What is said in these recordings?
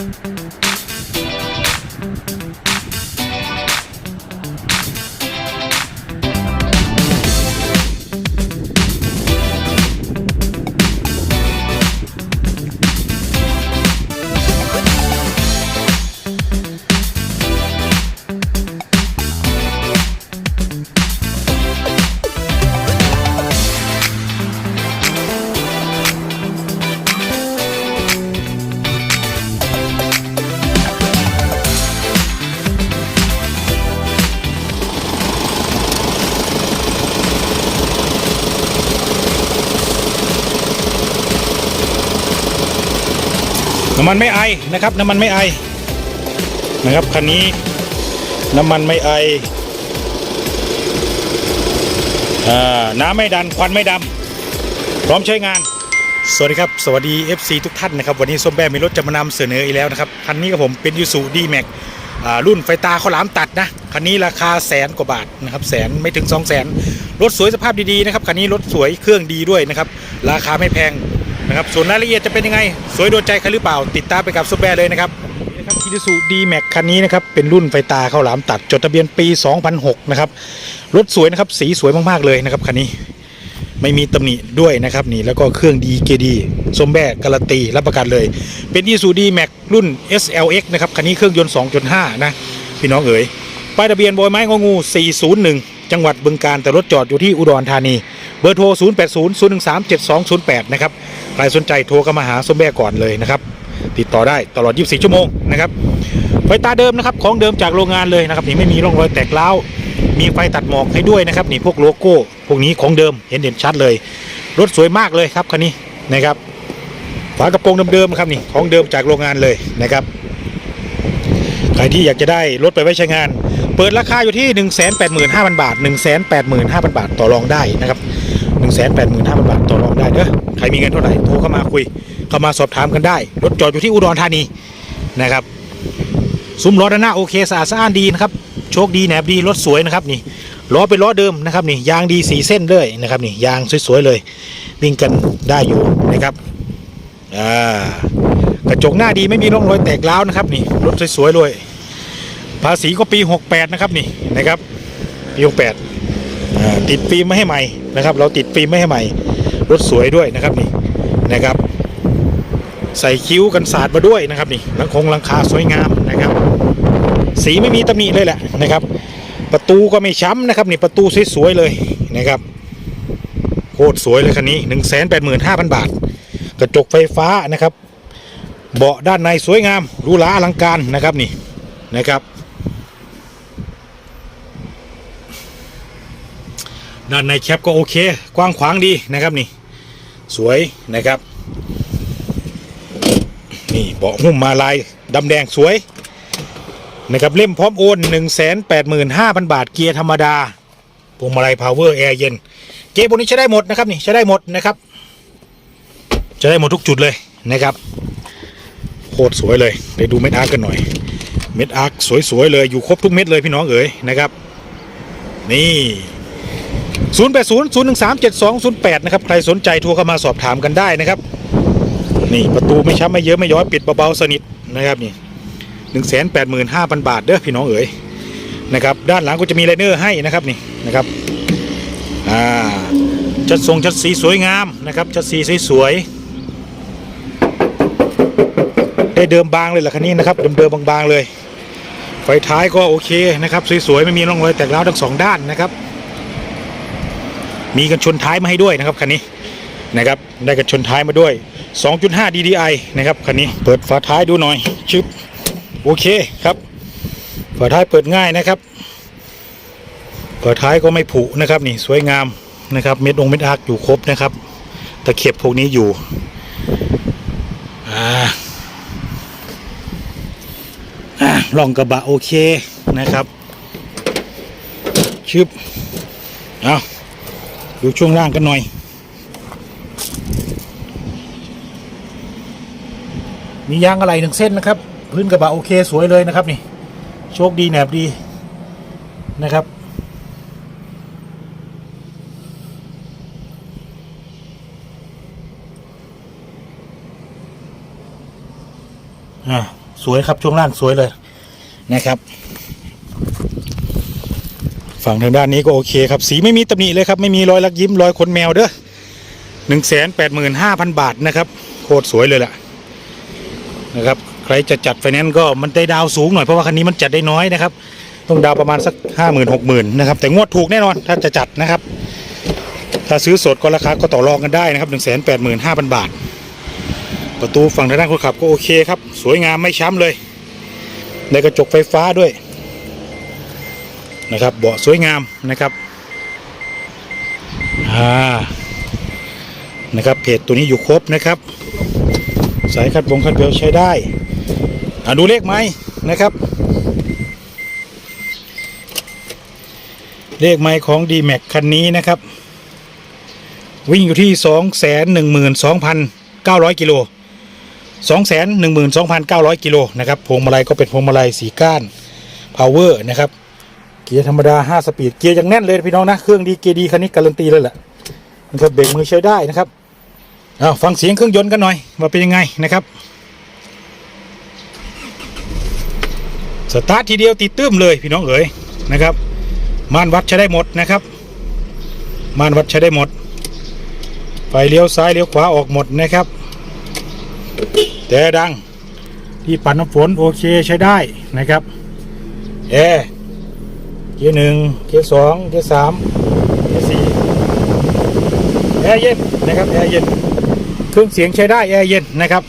Thank you. น้ำมันไม่ไอนะครับ น้ำมันไม่ไอนะครับคันนี้น้ำมันไม่ไออ่าน้ำไม่ดันควันไม่ดำพร้อมใช้งาน สวัสดีครับ สวัสดี FC ทุกท่านนะครับ วันนี้ส้มแบมีรถจะมานำเสนออีกแล้วนะครับ คันนี้กับผมเป็นยูสูดีแม็กรุ่นไฟตาข้าวหลามตัดนะ คันนี้ราคาแสนกว่าบาทนะครับแสนไม่ถึง 2 0 0แสนรถสวยสภาพดีๆนะครับ คันนี้รถสวยเครื่องดีด้วยนะครับ ราคาไม่แพง นะครับส่วนรายละเอียดจะเป็นยังไง สวยโดนใจใครหรือเปล่า ติดตามไปกับซุปแบร์เลยนะครับนี่นะครับคิสูดีแม็กคันนี้นะครับเป็นรุ่นไฟตาเข้าหลามตัดจดทะเบียนปี 2006 นะครับรถสวยนะครับสีสวยมากๆเลยนะครับคันนี้ไม่มีตำหนิด้วยนะครับนี่แล้วก็เครื่องดีเกดีสมแบร์การันตีรับประกันเลย เป็นยีสูดีแม็กรุ่น SLX นะครับคันนี้เครื่องยนต์ 2.5 นะพี่น้องเอ๋ยป้ายทะเบียนบอยไม้งองู 401 จังหวัดบึงการแต่รถจอดอยู่ที่อุดรธานี เบอร์โทร 0800137208 นะครับ ใครสนใจโทรเข้ามาหาสมแบก่อนเลยนะครับ ติดต่อได้ตลอด 24 ชั่วโมงนะครับ ไฟตาเดิมนะครับ ของเดิมจากโรงงานเลยนะครับ นี่ไม่มีร่องรอยแตกร้า มีไฟตัดหมอกให้ด้วยนะครับ นี่พวกโลโก้ พวกนี้ของเดิม เห็นเด่นชัดเลย รถสวยมากเลยครับคันนี้นะครับ ฝากระโปรงเดิมๆครับนี่ ของเดิมจากโรงงานเลยนะครับ ใครที่อยากจะได้รถไปไว้ใช้งาน เปิดราคาอยู่ที่ 185,000 บาท 185,000 บาทต่อรองได้นะครับ 185,000 บาทต่อรองได้เด้อใครมีเงินเท่าไหร่โทรเข้ามาคุย เข้ามาสอบถามกันได้ รถจอดอยู่ที่อุดรธานีนะครับซุ้มล้อด้านหน้าโอเคสะอาดสะอ้านดีนะครับโชคดีแหนบดีรถสวยนะครับนี่ล้อเป็นล้อเดิมนะครับนี่ยางดีสีเส้นเลยนะครับนี่ยางสวยๆเลย วิ่งกันได้อยู่นะครับอ่ากระจกหน้าดีไม่มีร่องรอยแตกร้าวนะครับนี่รถสวยๆเลย ภาษีก็ปี 68 นะครับนี่นะครับปี 68 ติดฟิล์มไม่ให้ใหม่นะครับ เราติดฟิล์มไม่ให้ใหม่รถสวยด้วยนะครับนี่นะครับ ใส่คิ้วกันสาดมาด้วยนะครับนี่หลังคงหลังคาสวยงามนะครับ สีไม่มีตำหนิเลยแหละนะครับ ประตูก็ไม่ช้ำนะครับนี่ประตูสวยๆเลยนะครับโคตรสวยเลยคันนี้ 185,000 บาท กระจกไฟฟ้านะครับ เบาะด้านในสวยงามรูหราอลังการนะครับนี่นะครับ ด้านในแคปก็โอเค กว้างขวางดีนะครับนี่ สวยนะครับ นี่เบาะหุ้มมาลายดำแดงสวยนะครับเล่มพร้อมโอน 1 8 5 0 0 0 บาทเกียร์ธรรมดาพวงมาลัยพาวเวอร์แอร์เย็น เกียร์พวกนี้ใช้ได้หมดนะครับนี่ใช้ได้หมดนะครับใช้ได้หมดทุกจุดเลยนะครับโคตรสวยเลยไปดูเม็ดอาร์กกันหน่อย เม็ดอาร์กสวยๆเลยอยู่ครบทุกเม็ดเลยพี่น้องเอ๋ยนะครับ นี่ 0 8 0 0 1 3 7 2 0 8 นะครับ ใครสนใจโทรเข้ามาสอบถามกันได้นะครับ นี่ประตูไม่ช้ำไม่เยอะไม่ย้อยปิดเบาๆสนิทนะครับนี่หนึ่งแสนแปดหมื่นห้าพันบาทเด้อพี่น้องเอ๋ยนะครับด้านหลังก็จะมีไลเนอร์ให้นะครับนี่นะครับอ่าจัดทรงจัดสีสวยงามนะครับจัดสีสวยๆได้เดิมบางเลยละคันนี้นะครับเดิมๆบางๆเลย ไฟท้ายก็โอเคนะครับสวยๆไม่มีร่องรอยแตกร้าวทั้งสองด้านนะครับ มีกันชนท้ายมาให้ด้วยนะครับคันนี้นะครับได้กันชนท้ายมาด้วย 2.5 DDI นะครับคันนี้เปิดฝาท้ายดูหน่อยชึบโอเคครับฝาท้ายเปิดง่ายนะครับฝาท้ายก็ไม่ผุนะครับนี่สวยงามนะครับเม็ดองเม็ดอาร์คอยู่ครบนะครับตะเข็บพวกนี้อยู่อ่าอ่าล่องกระบะโอเคนะครับชึบเอา ดูช่วงล่างกันหน่อย มียางอะไรหนึ่งเส้นนะครับ พื้นกระบะโอเคสวยเลยนะครับนี่ โชคดีแหนบดีนะครับ อ่าสวยครับช่วงล่างสวยเลยนะครับ ฝั่งทางด้านนี้ก็โอเคครับ สีไม่มีตำหนิเลยครับ ไม่มีรอยลักยิ้มรอยขนแมวเด้อหนึ่งแสนแปดหมื่นห้าพันบาทนะครับ โคตรสวยเลยแหละนะครับ ใครจะจัดไฟแนนซ์ก็มันได้ดาวสูงหน่อยเพราะว่าคันนี้มันจัดได้น้อยนะครับ ต้องดาวประมาณสักห้าหมื่นหกหมื่นนะครับ แต่งวดถูกแน่นอนถ้าจะจัดนะครับ ถ้าซื้อสดก็ราคาก็ต่อรองกันได้นะครับหนึ่งแสนแปดหมื่นห้าพันบาท ประตูฝั่งทางด้านคนขับก็โอเคครับ สวยงามไม่ช้ำเลย ได้กระจกไฟฟ้าด้วย นะครับเบาะสวยงามนะครับอ่านะครับเพจตัวนี้อยู่ครบนะครับ สายคัดบงคัดเบลใช้ได้อ่าดูเลขไหมนะครับเลขไม้ของ d m a x คันนี้นะครับ วิ่งอยู่ที่ 2 1 2 9 0 0 กิโล 2 1 2 9 0 0 กิโลนะครับพวงมาลัยก็เป็นพวงมาลัยสีก้าน power นะครับ กียร์ธรรมดา 5 สปีด เกียร์ยังแน่นเลยพี่น้องนะ เครื่องดีเกียร์ดีคันนี้การันตีเลยแหละนะครับเบรกมือใช้ได้นะครับเอาฟังเสียงเครื่องยนต์กันหน่อยว่าเป็นยังไงนะครับ สตาร์ททีเดียวติดตื้มเลยพี่น้องเอ๋ยนะครับม่านวัดใช้ได้หมดนะครับม่านวัดใช้ได้หมด ไฟเลี้ยวซ้ายเลี้ยวขวาออกหมดนะครับแต่ดังที่ปัดน้ำฝนโอเคใช้ได้นะครับแอร์ เกียร์หนึ่งเกียร์สองเกียร์สามเกียร์สี่แอร์เย็นนะครับแอร์เย็นเครื่องเสียงใช้ได้แอร์เย็นนะครับ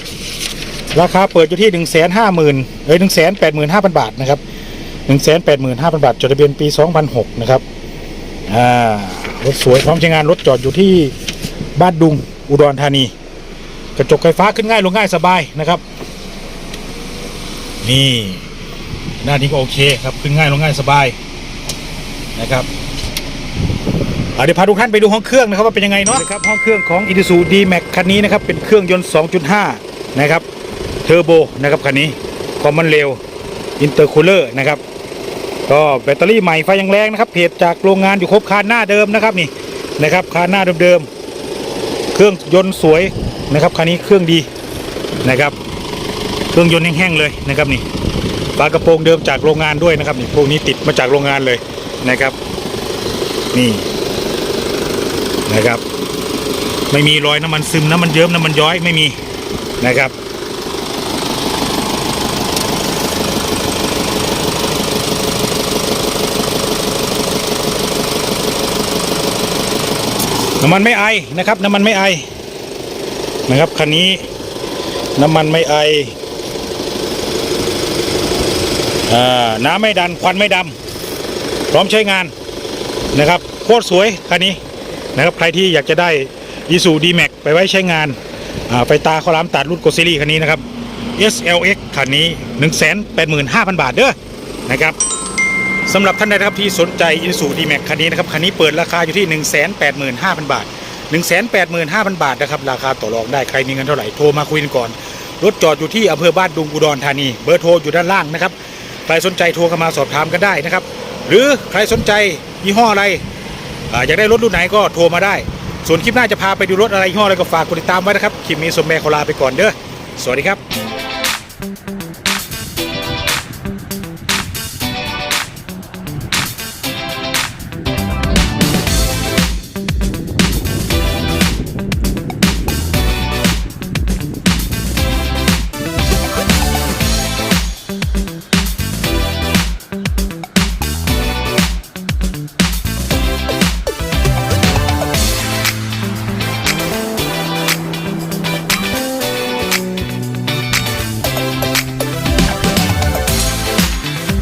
ราคาเปิดอยู่ที่หนึ่งแสนห้าหมื่นเอ้ยหนึ่งแสนแปดหมื่นห้าพันบาทนะครับหนึ่งแสนแปดหมื่นห้าพันบาทจดทะเบียนปีสองพันหกนะครับอ่ารถสวยพร้อมใช้งานรถจอดอยู่ที่บ้านดุงอุดรธานี กระจกไฟฟ้าขึ้นง่ายลงง่ายสบายนะครับ นี่หน้านี้ก็โอเคครับขึ้นง่ายลงง่ายสบาย นะครับอะเดี๋ยวพาทุกท่านไปดูห้องเครื่องนะครับว่าเป็นยังไงเนาะครับห้องเครื่องของ i s u D-Max คันนี้นะครับเป็นเครื่องยนต์ 2.5 นะครับเทอร์โบนะครับคันนี้คอมมอนเร็วอินเตอร์คูลเลอร์นะครับก็แบตเตอรี่ใหม่ไฟยังแรงนะครับเพจจากโรงงานอยู่ครบคานหน้าเดิมนะครับนี่นะครับคานหน้าเดิมๆเครื่องยนต์สวยนะครับคันนี้เครื่องดีนะครับ เครื่องยนต์แห้งๆเลยนะครับนี่ ฝากระโปรงเดิมจากโรงงานด้วยนะครับนี่พวกนี้ติดมาจากโรงงานเลยนะครับ นี่นะครับ ไม่มีรอยน้ำมันซึมน้ำมันเยิ้มน้ำมันย้อยไม่มีนะครับ น้ำมันไม่ไอนะครับ น้ำมันไม่ไอนะครับคันนี้น้ำมันไม่ไอ น้ำไม่ดันควันไม่ดำพร้อมใช้งานนะครับโคตรสวยคันนี้นะครับใครที่อยากจะได้ยีสูดีแม็กไปไว้ใช้งานไฟตาข้าวหลามตัดรุ่นโกซิลี่คันนี้นะครับ SLX คันนี้ 185,000 บาทเด้อนะครับสำหรับท่านใดนะครับที่สนใจอินสูดีแม็กคันนี้นะครับคันนี้เปิดราคาอยู่ที่ 185,000 บาท 185,000 บาทนะครับราคาต่อรองได้ใครมีเงินเท่าไหร่โทรมาคุยกันก่อนรถจอดอยู่ที่อำเภอบ้านดุงอุดรธานี เบอร์โทรอยู่ด้านล่างนะครับ ใครสนใจโทรเข้ามาสอบถามกันได้นะครับ หรือใครสนใจยี่ห้ออะไรอยากได้รถรุ่นไหนก็โทรมาได้ ส่วนคลิปหน้าจะพาไปดูรถอะไรยี่ห้ออะไรก็ฝากกดติดตามไว้นะครับคลิปนี้สมแม่ขอลาไปก่อนเด้อสวัสดีครับ